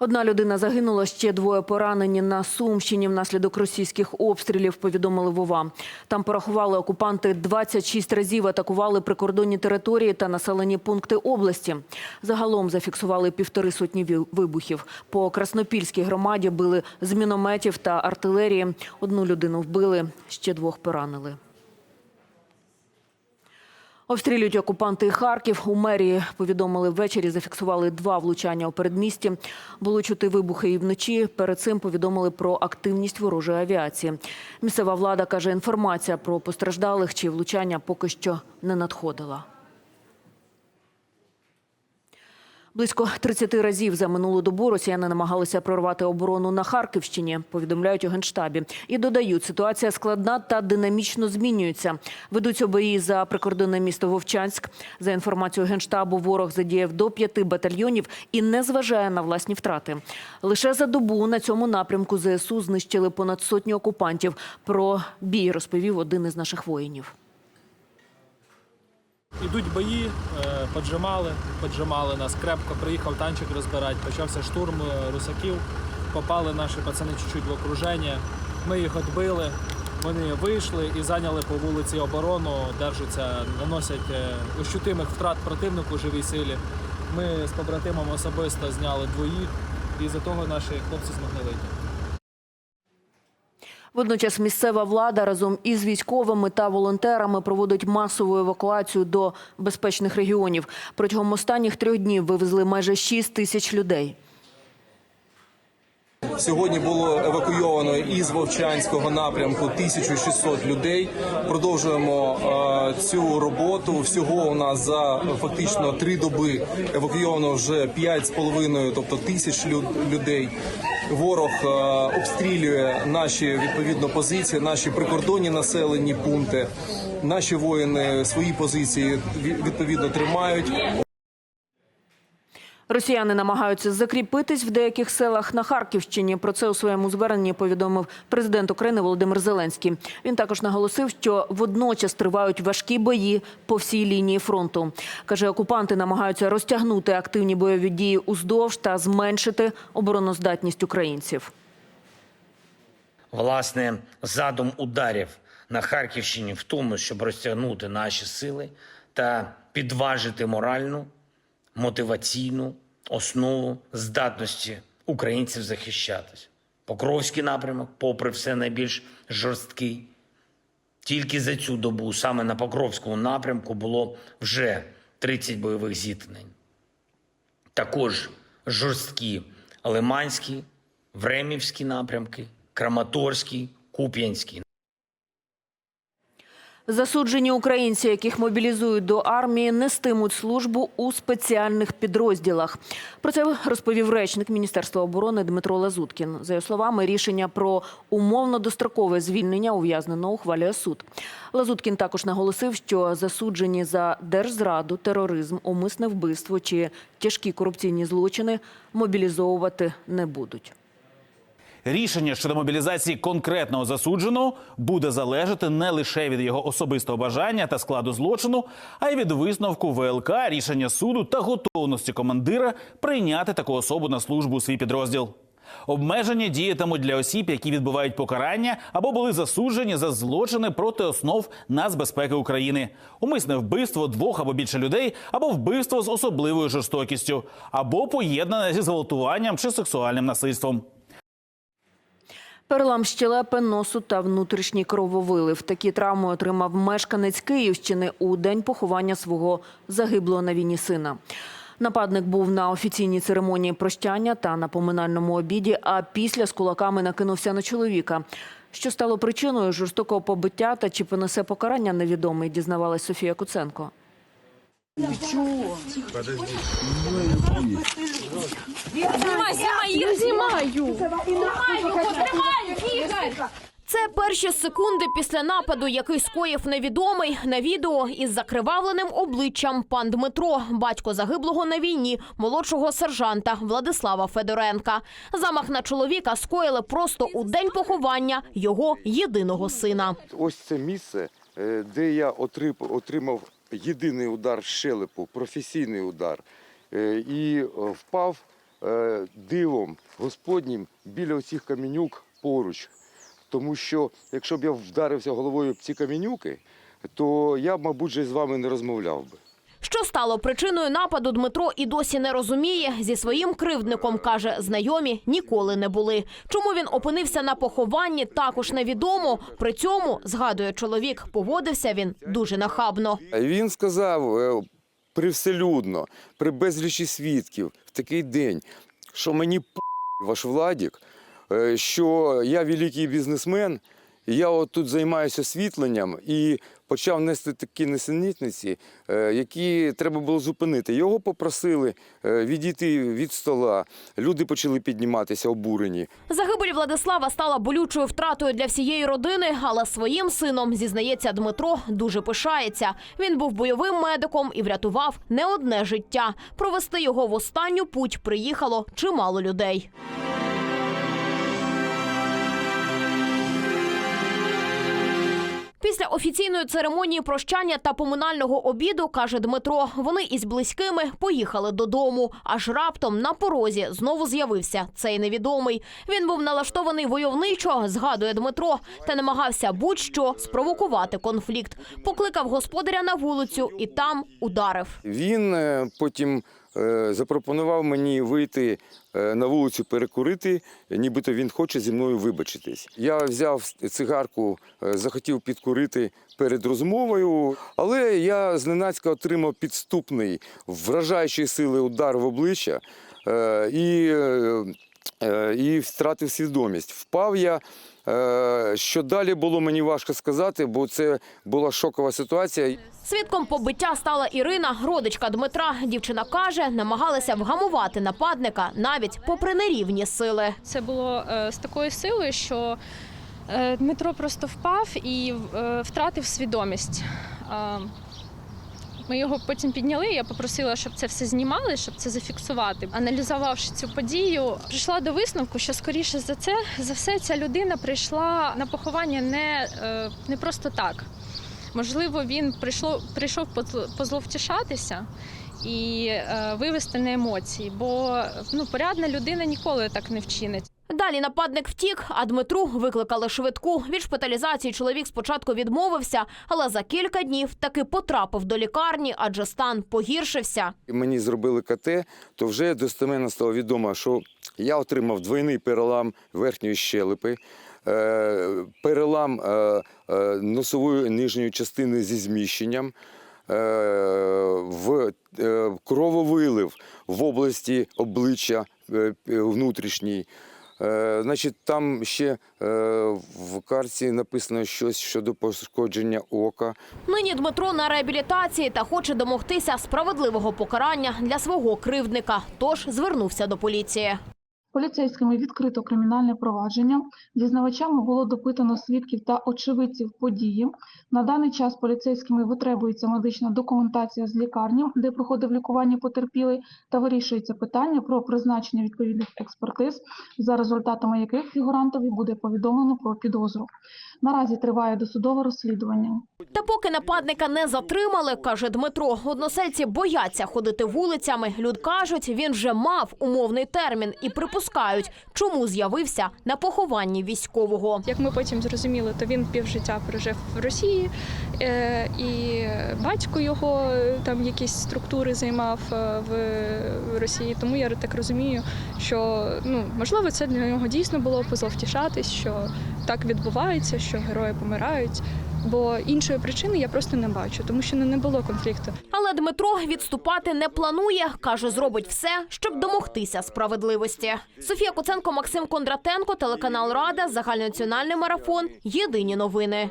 Одна людина загинула, ще двоє поранені на Сумщині внаслідок російських обстрілів, повідомили Вова. Там порахували окупанти 26 разів атакували прикордонні території та населені пункти області. Загалом зафіксували півтори сотні вибухів. По Краснопільській громаді били з мінометів та артилерії. Одну людину вбили, ще двох поранили. Обстрілюють окупанти Харків. У мерії повідомили ввечері, зафіксували два влучання у передмісті. Було чути вибухи і вночі. Перед цим повідомили про активність ворожої авіації. Місцева влада каже, інформація про постраждалих чи влучання поки що не надходила. Близько 30 разів за минулу добу росіяни намагалися прорвати оборону на Харківщині, повідомляють у Генштабі. І додають, ситуація складна та динамічно змінюється. Ведуться бої за прикордонне місто Вовчанськ. За інформацією Генштабу, ворог задіяв до п'яти батальйонів і не зважає на власні втрати. Лише за добу на цьому напрямку ЗСУ знищили понад сотню окупантів. Про бій розповів один із наших воїнів. Ідуть бої, е, поджимали, поджимали нас крепко. Приїхав танчик розбирати, почався штурм е, русаків. Попали наші пацани чуть-чуть в окруження. Ми їх відбили. Вони вийшли і зайняли по вулиці оборону, держаться, наносять е, ощутимих втрат противнику живій силі. Ми з побратимом особисто зняли двоїх, і за того наші хлопці змогли вийти. Водночас місцева влада разом із військовими та волонтерами проводить масову евакуацію до безпечних регіонів. Протягом останніх трьох днів вивезли майже 6 тисяч людей. Сьогодні було евакуйовано із Вовчанського напрямку 1600 людей. Продовжуємо е, цю роботу. Всього у нас за фактично три доби евакуйовано вже 5,5, тобто тисяч лю- людей. Ворог е, обстрілює наші відповідно позиції, наші прикордонні населені пункти. Наші воїни свої позиції відповідно тримають. Росіяни намагаються закріпитись в деяких селах на Харківщині. Про це у своєму зверненні повідомив президент України Володимир Зеленський. Він також наголосив, що водночас тривають важкі бої по всій лінії фронту. Каже, окупанти намагаються розтягнути активні бойові дії уздовж та зменшити обороноздатність українців. Власне, задум ударів на Харківщині в тому, щоб розтягнути наші сили та підважити моральну, мотиваційну основу здатності українців захищатись. Покровський напрямок, попри все найбільш жорсткий. Тільки за цю добу саме на Покровському напрямку було вже 30 бойових зіткнень. Також жорсткі Лиманський, Времівські напрямки, Краматорський, Куп'янський. Засуджені українці, яких мобілізують до армії, нестимуть службу у спеціальних підрозділах. Про це розповів речник Міністерства оборони Дмитро Лазуткін. За його словами, рішення про умовно дострокове звільнення ув'язненого ухвалює суд. Лазуткін також наголосив, що засуджені за держзраду, тероризм, умисне вбивство чи тяжкі корупційні злочини мобілізовувати не будуть. Рішення щодо мобілізації конкретного засудженого буде залежати не лише від його особистого бажання та складу злочину, а й від висновку ВЛК, рішення суду та готовності командира прийняти таку особу на службу у свій підрозділ. Обмеження діятимуть для осіб, які відбувають покарання або були засуджені за злочини проти основ нацбезпеки України, умисне вбивство двох або більше людей, або вбивство з особливою жорстокістю, або поєднане зі зґвалтуванням чи сексуальним насильством. Перелам щелепи, носу та внутрішній крововилив. Такі травми отримав мешканець Київщини у день поховання свого загиблого на війні сина. Нападник був на офіційній церемонії прощання та на поминальному обіді, а після з кулаками накинувся на чоловіка. Що стало причиною жорстокого побиття та чи понесе покарання невідомий, дізнавалась Софія Куценко. Знімай, знімай, їх знімаю. Знімаю, потримай, Ігор. Це перші секунди після нападу, який скоїв невідомий на відео із закривавленим обличчям пан Дмитро, батько загиблого на війні, молодшого сержанта Владислава Федоренка. Замах на чоловіка скоїли просто у день поховання його єдиного сина. Ось це місце, е, де я отримав єдиний удар щелепу, професійний удар, е, і е, впав е, дивом Господнім біля оцих камінюк поруч. Тому що якщо б я вдарився головою об ці камінюки, то я б, мабуть, з вами не розмовляв би. Що стало причиною нападу, Дмитро і досі не розуміє. Зі своїм кривдником каже, знайомі ніколи не були. Чому він опинився на похованні, також невідомо. При цьому згадує чоловік, поводився він дуже нахабно. Він сказав е, привселюдно, при безлічі свідків в такий день, що мені п ваш Владік, е, що я великий бізнесмен, і я от тут займаюся освітленням і почав нести такі несенітниці, е, які треба було зупинити. Його попросили е, відійти від стола. Люди почали підніматися обурені. Загибель Владислава стала болючою втратою для всієї родини, але своїм сином, зізнається Дмитро, дуже пишається. Він був бойовим медиком і врятував не одне життя. Провести його в останню путь приїхало чимало людей. Після офіційної церемонії прощання та поминального обіду, каже Дмитро, вони із близькими поїхали додому. Аж раптом на порозі знову з'явився цей невідомий. Він був налаштований войовничо, згадує Дмитро, та намагався будь-що спровокувати конфлікт. Покликав господаря на вулицю і там ударив. Він е, потім запропонував мені вийти е, на вулицю перекурити, нібито він хоче зі мною вибачитись. Я взяв цигарку, е, захотів підкурити перед розмовою, але я зненацька отримав підступний, вражаючий сили удар в обличчя е, і, е, е, і втратив свідомість. Впав я. Е, Що далі було мені важко сказати, бо це була шокова ситуація. Свідком побиття стала Ірина, родичка Дмитра. Дівчина каже, намагалася вгамувати нападника навіть попри нерівні сили. Це було е, з такою силою, що е, Дмитро просто впав і е, втратив свідомість. Ми його потім підняли. Я попросила, щоб це все знімали, щоб це зафіксувати. Аналізувавши цю подію, прийшла до висновку, що скоріше за це за все ця людина прийшла на поховання не, е, не просто так. Можливо, він прийшло, прийшов позл- позловтішатися і е, вивести на емоції, бо ну, порядна людина ніколи так не вчинить. Далі нападник втік, а Дмитру викликали швидку. Від шпиталізації чоловік спочатку відмовився, але за кілька днів таки потрапив до лікарні, адже стан погіршився. Мені зробили КТ, то вже достеменно стало відомо, що я отримав двойний перелам верхньої щелепи, е, перелам е, е, носової нижньої частини зі зміщенням, в крововилив в області обличчя внутрішній. Е, Значить, там ще е, в карті написано щось щодо пошкодження ока. Нині Дмитро на реабілітації та хоче домогтися справедливого покарання для свого кривдника. Тож звернувся до поліції. Поліцейськими відкрито кримінальне провадження. Дізнавачами було допитано свідків та очевидців події. На даний час поліцейськими витребується медична документація з лікарні, де проходив лікування потерпілий, та вирішується питання про призначення відповідних експертиз, за результатами яких фігурантові буде повідомлено про підозру. Наразі триває досудове розслідування. Та поки нападника не затримали, каже Дмитро, односельці бояться ходити вулицями. Люд кажуть, він вже мав умовний термін і припускають, чому з'явився на похованні військового. Як ми потім зрозуміли, то він півжиття прожив в Росії, е, і батько його е, там якісь структури займав е, в Росії. Тому я так розумію, що ну можливо це для нього дійсно було позловтішатись, що так відбувається, що герої помирають. Бо іншої причини я просто не бачу, тому що ну, не було конфлікту. Але Дмитро відступати не планує. каже, зробить все, щоб домогтися справедливості. Софія Куценко, Максим Кондратенко, телеканал Рада, загальнонаціональний марафон. Єдині новини.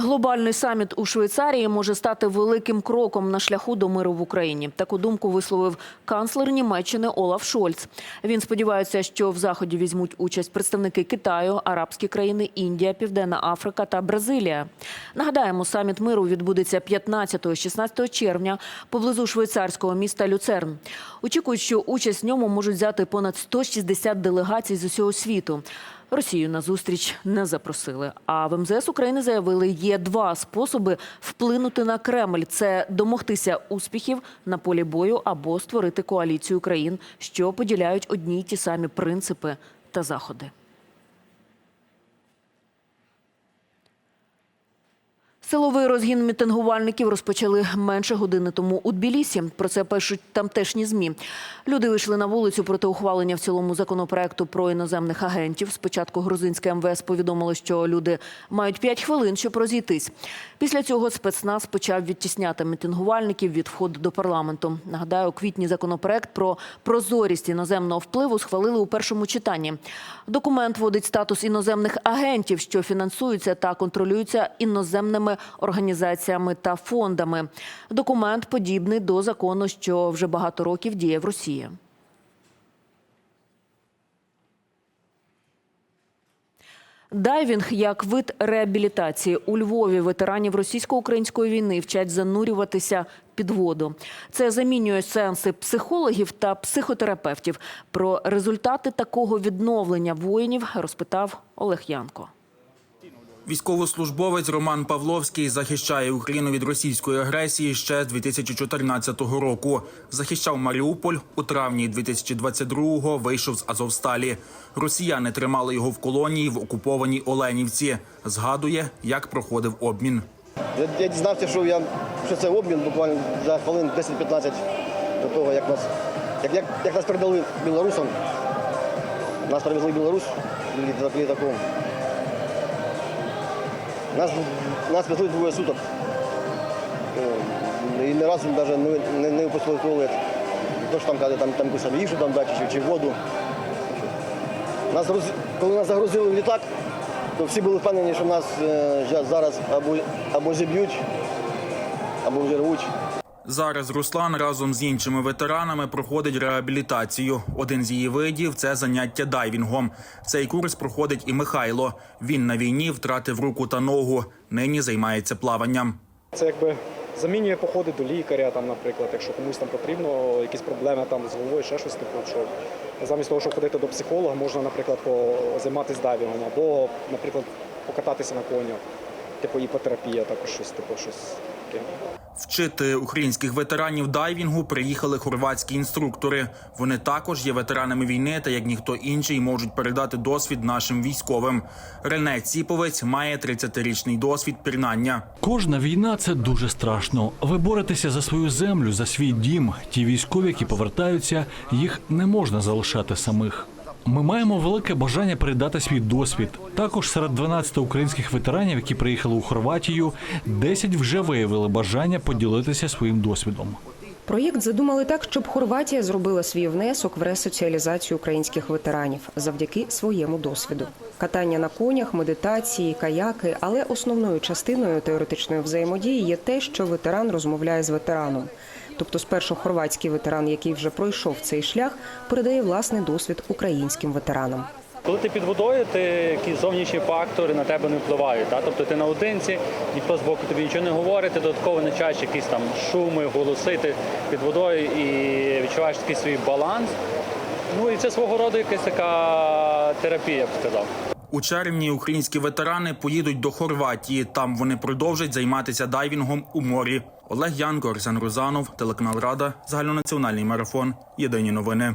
Глобальний саміт у Швейцарії може стати великим кроком на шляху до миру в Україні. Таку думку висловив канцлер Німеччини Олаф Шольц. Він сподівається, що в заході візьмуть участь представники Китаю, арабські країни, Індія, Південна Африка та Бразилія. Нагадаємо, саміт миру відбудеться 15-16 червня поблизу швейцарського міста Люцерн. Очікують, що участь в ньому можуть взяти понад 160 делегацій з усього світу. Росію на зустріч не запросили. А в МЗС України заявили, є два способи вплинути на Кремль: це домогтися успіхів на полі бою або створити коаліцію країн, що поділяють одні й ті самі принципи та заходи. Силовий розгін мітингувальників розпочали менше години тому у Тбілісі. Про це пишуть тамтешні змі. Люди вийшли на вулицю проти ухвалення в цілому законопроекту про іноземних агентів. Спочатку грузинське МВС повідомило, що люди мають 5 хвилин, щоб розійтись. Після цього спецназ почав відтісняти мітингувальників від входу до парламенту. Нагадаю, у квітні законопроект про прозорість іноземного впливу схвалили у першому читанні. Документ вводить статус іноземних агентів, що фінансуються та контролюються іноземними організаціями та фондами. Документ подібний до закону, що вже багато років діє в Росії. Дайвінг як вид реабілітації у Львові ветеранів російсько-української війни вчать занурюватися під воду. Це замінює сеанси психологів та психотерапевтів. Про результати такого відновлення воїнів розпитав Олег Янко. Військовослужбовець Роман Павловський захищає Україну від російської агресії ще з 2014 року. Захищав Маріуполь у травні 2022-го Вийшов з Азовсталі. Росіяни тримали його в колонії в окупованій Оленівці. Згадує, як проходив обмін. Я, я дізнався, що, я, що це обмін буквально за хвилин 10-15 до того, як нас, як, як, як нас передали білорусам. Нас привезли літ- літаком. Нас, нас везли двоє суток. Е, І не разу навіть не, не, не випустили туалет. Тож там, каже, там, там там їжу там дати чи, чи воду. Нас, коли нас загрузили в літак, то всі були впевнені, що нас е, зараз або, або зіб'ють, або взірвуть. Зараз Руслан разом з іншими ветеранами проходить реабілітацію. Один з її видів це заняття дайвінгом. Цей курс проходить і Михайло. Він на війні втратив руку та ногу. Нині займається плаванням. Це якби замінює походи до лікаря, там, наприклад, якщо комусь там потрібно, якісь проблеми там з головою, ще щось типу, що замість того, щоб ходити до психолога, можна, наприклад, займатися дайвінгом або, наприклад, покататися на конях, типу іпотерапія, також щось, типу, щось таке. Вчити українських ветеранів дайвінгу приїхали хорватські інструктори. Вони також є ветеранами війни та як ніхто інший можуть передати досвід нашим військовим. Рене Ціповець має 30-річний досвід пірнання. Кожна війна це дуже страшно. Ви боретеся за свою землю, за свій дім. Ті військові, які повертаються, їх не можна залишати самих. Ми маємо велике бажання передати свій досвід. Також серед 12 українських ветеранів, які приїхали у Хорватію, 10 вже виявили бажання поділитися своїм досвідом. Проєкт задумали так, щоб Хорватія зробила свій внесок в ресоціалізацію українських ветеранів завдяки своєму досвіду. Катання на конях, медитації, каяки, але основною частиною теоретичної взаємодії є те, що ветеран розмовляє з ветераном. Тобто, спершу хорватський ветеран, який вже пройшов цей шлях, передає власний досвід українським ветеранам. Коли ти під водою, ти якісь зовнішні фактори на тебе не впливають. Та? Тобто ти наодинці, ніхто з боку тобі нічого не говорить, ти додатково не чаєш якісь там шуми, голоси ти під водою і відчуваєш такий свій баланс. Ну і це свого роду якась така терапія, я б сказав. У червні українські ветерани поїдуть до Хорватії. Там вони продовжать займатися дайвінгом у морі. Олег Янко, Арсен Рузанов, телеканал Рада, загальнонаціональний марафон. Єдині новини.